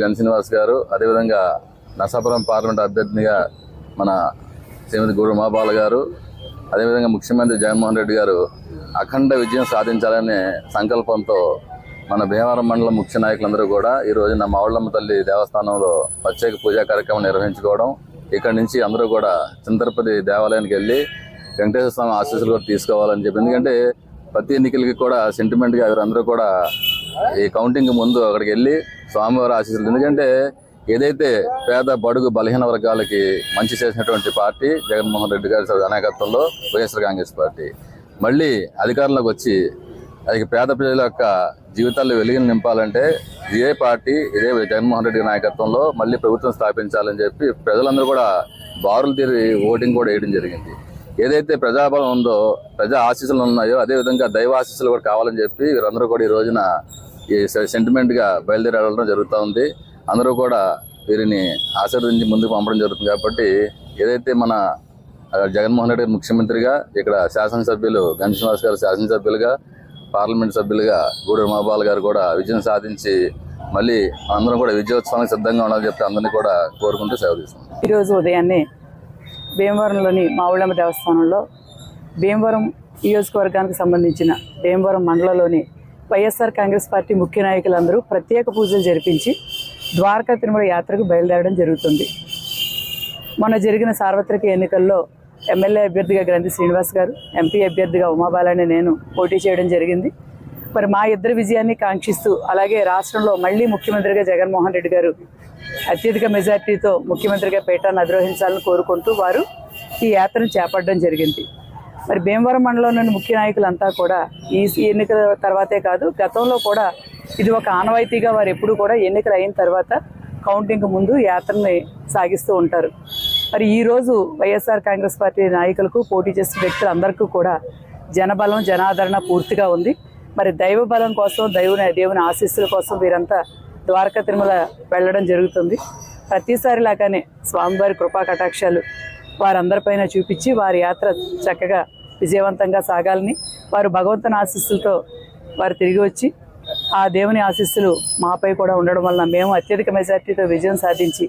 Gun Srinivas గారు అదేవిధంగా నసాపురం parliament అభ్యర్థిగా మన శ్రీమతి గురు మహాబాల గారు అదేవిధంగా ముఖ్యమంత్రి జగన్మోహన్ రెడ్డి గారు అఖండ విజయం సాధించాలనే సంకల్పంతో మన భీమవరం మండలం ముఖ్య నాయకులందరూ కూడా ఈ రోజున మావళ్ళమ్మ తల్లి దేవస్థానంలో ప్రత్యేక పూజా కార్యక్రమం నిర్వహించుకోవడం ఇక్కడి నుంచి అందరూ కూడా చింతరపతి దేవాలయానికి వెళ్ళి వెంకటేశ్వర స్వామి ఆశీస్సులు కూడా తీసుకోవాలని చెప్పి. ఎందుకంటే ప్రతి ఎన్నికలకి కూడా సెంటిమెంట్గా అందరూ కూడా ఈ కౌంటింగ్ ముందు అక్కడికి వెళ్ళి స్వామివారి ఆశీస్సులు. ఎందుకంటే ఏదైతే పేద బడుగు బలహీన వర్గాలకి మంచి చేసినటువంటి పార్టీ జగన్మోహన్ రెడ్డి గారి నాయకత్వంలో వైఎస్ఆర్ కాంగ్రెస్ పార్టీ. మళ్ళీ అధికారంలోకి వచ్చి అది పేద ప్రజల యొక్క జీవితాల్లో వెలుగుని నింపాలంటే ఇదే పార్టీ ఇదే జగన్మోహన్ రెడ్డి నాయకత్వంలో మళ్ళీ ప్రభుత్వం స్థాపించాలని చెప్పి ప్రజలందరూ కూడా బారులు తీరి ఓటింగ్ కూడా వేయడం జరిగింది. ఏదైతే ప్రజాబలం ఉందో ప్రజా ఆశీస్సులు ఉన్నాయో అదే విధంగా దైవ ఆశీస్సులు కూడా కావాలని చెప్పి వీరందరూ కూడా ఈ రోజున ఈ సెంటిమెంట్గా బయలుదేరి వెళ్ళడం జరుగుతూ ఉంది. అందరూ కూడా వీరిని ఆశీర్వదించి ముందుకు పంపడం జరుగుతుంది కాబట్టి ఏదైతే మన జగన్మోహన్ రెడ్డి ముఖ్యమంత్రిగా ఇక్కడ శాసనసభ్యులు గన్ శ్రీనివాస్ గారు శాసనసభ్యులుగా పార్లమెంట్ సభ్యులుగా గూడూరు మహబాల్ గారు కూడా విజయం సాధించి మళ్ళీ అందరం కూడా విజయోత్సవానికి సిద్ధంగా ఉండాలని చెప్పి అందరినీ కూడా కోరుకుంటూ సేవ తీసుకుంటాం ఈరోజు ఉదయాన్నే భీమవరంలోని మావుళ్ళమ్మ దేవస్థానంలో భీమవరం నియోజకవర్గానికి సంబంధించిన భీమవరం మండలంలోని వైఎస్ఆర్ కాంగ్రెస్ పార్టీ ముఖ్య నాయకులందరూ ప్రత్యేక పూజలు జరిపించి ద్వారకా తిరుమల యాత్రకు బయలుదేరడం జరుగుతుంది. మొన్న జరిగిన సార్వత్రిక ఎన్నికల్లో ఎమ్మెల్యే అభ్యర్థిగా గ్రంథి శ్రీనివాస్ గారు ఎంపీ అభ్యర్థిగా ఉమాబాలని నేను పోటీ చేయడం జరిగింది. మరి మా ఇద్దరి విజయాన్ని కాంక్షిస్తూ అలాగే రాష్ట్రంలో మళ్ళీ ముఖ్యమంత్రిగా జగన్మోహన్ రెడ్డి గారు అత్యధిక మెజార్టీతో ముఖ్యమంత్రిగా పీఠాన్ని అధిరోహించాలని కోరుకుంటూ వారు ఈ యాత్రను చేపట్టడం జరిగింది. మరి భీమవరం మండలంలోని ముఖ్య నాయకులంతా కూడా ఈ ఎన్నికల తర్వాతే కాదు గతంలో కూడా ఇది ఒక ఆనవాయితీగా వారు ఎప్పుడూ కూడా ఎన్నికలు అయిన తర్వాత కౌంటింగ్ ముందు యాత్రని సాగిస్తూ ఉంటారు. మరి ఈ రోజు వైఎస్ఆర్ కాంగ్రెస్ పార్టీ నాయకులకు పోటీ చేసిన వ్యక్తులందరికీ కూడా జనబలం జనాదరణ పూర్తిగా ఉంది. మరి దైవ బలం కోసం దైవుని దేవుని ఆశీస్సుల కోసం వీరంతా ద్వారకా తిరుమల వెళ్ళడం జరుగుతుంది. ప్రతిసారి లాగానే స్వామివారి కృపా కటాక్షాలు వారందరిపైన చూపించి వారి యాత్ర చక్కగా విజయవంతంగా సాగాలని వారు భగవంతుని ఆశీస్సులతో వారు తిరిగి వచ్చి ఆ దేవుని ఆశీస్సులు మాపై కూడా ఉండడం వలన మేము అత్యధిక మెజార్టీతో విజయం సాధించి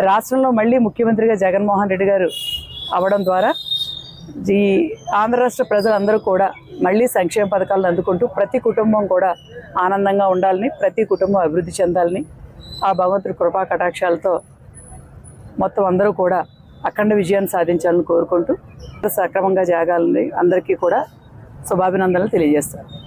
రాష్ట్రంలో మళ్ళీ ముఖ్యమంత్రిగా జగన్మోహన్ రెడ్డి గారు అవడం ద్వారా ఈ ఆంధ్ర రాష్ట్ర ప్రజలందరూ కూడా మళ్ళీ సంక్షేమ పథకాలను అందుకుంటూ ప్రతి కుటుంబం కూడా ఆనందంగా ఉండాలని ప్రతి కుటుంబం అభివృద్ధి చెందాలని ఆ భగవంతుడి కృపా కటాక్షాలతో మొత్తం అందరూ కూడా అఖండ విజయాన్ని సాధించాలని కోరుకుంటూ సక్రమంగా జాగాలని అందరికీ కూడా శుభాభినందనలు తెలియజేస్తారు